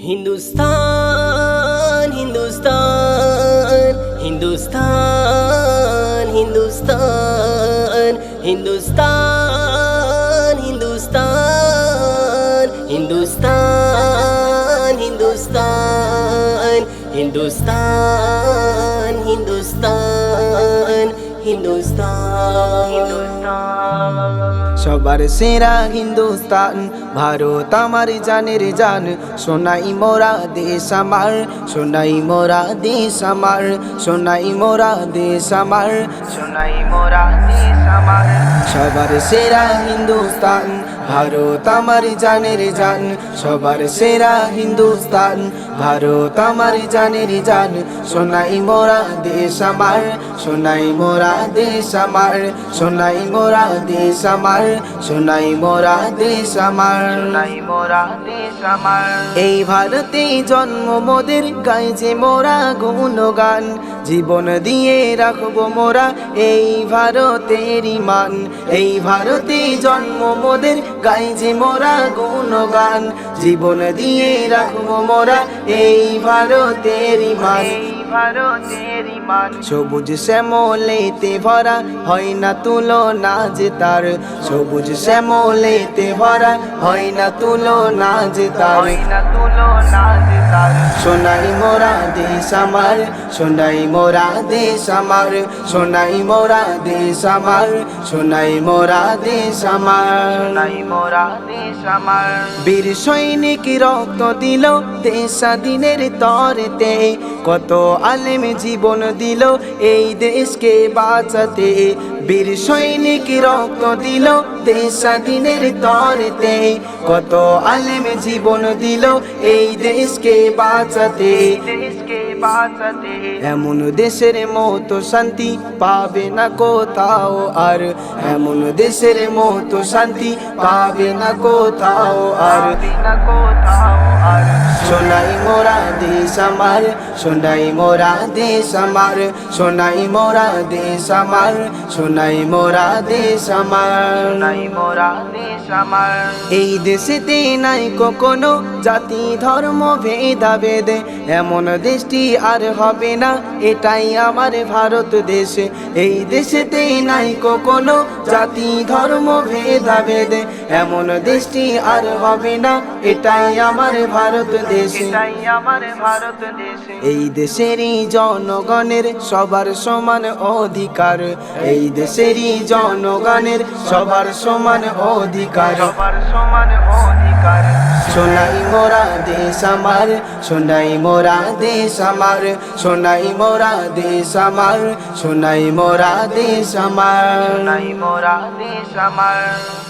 হিন্দুস্তান হিন্দুস্তান হিন্দুস্তান হিন্দুস্তান হিন্দুস্তান হিন্দুস্তান হিন্দুস্তান হিন্দুস্তান হিন্দুস্তান হিন্দুস্তান হিন্দুস্তান সবার সেরা হিন্দুস্তান, ভারত আমার জানের জান। সোনাই মোরা দেশ আমার, সোনাই মোরা দেশ আমার, সোনাই মোরা দেশ আমার, সোনাই মোরা দেশ আমার। সবার সেরা হিন্দুস্তান, ভারত আমার জানের জান। সবার সেরা হিন্দুস্তান, ভারত আমার জানের জান। সোনাই মোরা দেশ আমার, সোনাই মোরা দেশ আমার, সোনাই মোরা দেশ আমার। সোনাই মোরা দেশ আমার সোনাই মোরা দেশ আমার এই ভারতে জন্ম মোদের গাই যে মোরা গুণগান। জীবন দিয়ে রাখব মোরা এই ভারতের মান এই ভারতে জন্ম মোদের গাই যে মোরা গুণগান। জীবন দিয়ে রাখব মোরা এই ভারতের মান সবুজ শ্যামলেতে ভরা হয় না তুলনা যে তার। সবুজ শ্যামলেতে ভরা হয় না তুলনা যে তার। সোনাই মোরা দেশ আমার সোনাই মোরা দেশ আমার সোনাই মোরা দেশ আমার সোনাই মোরা দেশ আমার। বীর সৈনিক রক্ত দিল দেশ স্বাধীনের তরেতে কত আলেম জীবন দিল এই দেশকে বাঁচাতে। বীর সৈনিক রক্ত দিল দেশ দিনের তরেতে কত আলেম জীবন দিল এই দেশকে বাঁচাতে। দেশকে বাঁচাতে। এমন দেশের মতো শান্তি পাবে না কোথাও আর। এমন দেশের মতো শান্তি পাবে না কোথাও আর। না কোথাও আর। সোনাই মোরা দেশ আমার সোনাই মোরা দেশ আমার সোনাই মোরা দেশ আমার সোনাই মোরা দেশ আমার। সোনাই মোরা দেশ আমার। এই দেশেতে নাই কোনো জাতি ধর্ম ভেদাভেদ। এমন দেশটি আর হবে না এটাই আমার ভারত দেশ। এই দেশেতে নাই কোনো জাতি ধর্ম ভেদাভেদ এমন দেশটি আর হবে না এটাই আমার ভারত দেশ। আমার ভারত দেশ। এই দেশেরই জনগণের সবার সমান অধিকার। এই দেশেরই জনগণের সবার সমান অধিকার। সবার সমান অধিকার। সোনাই মোরা দেশ আমার সোনাই মোরা দেশ আমার সোনাই মোরা দেশ আমার সোনাই মোরা দেশ আমার। সোনাই মোরা দেশ আমার।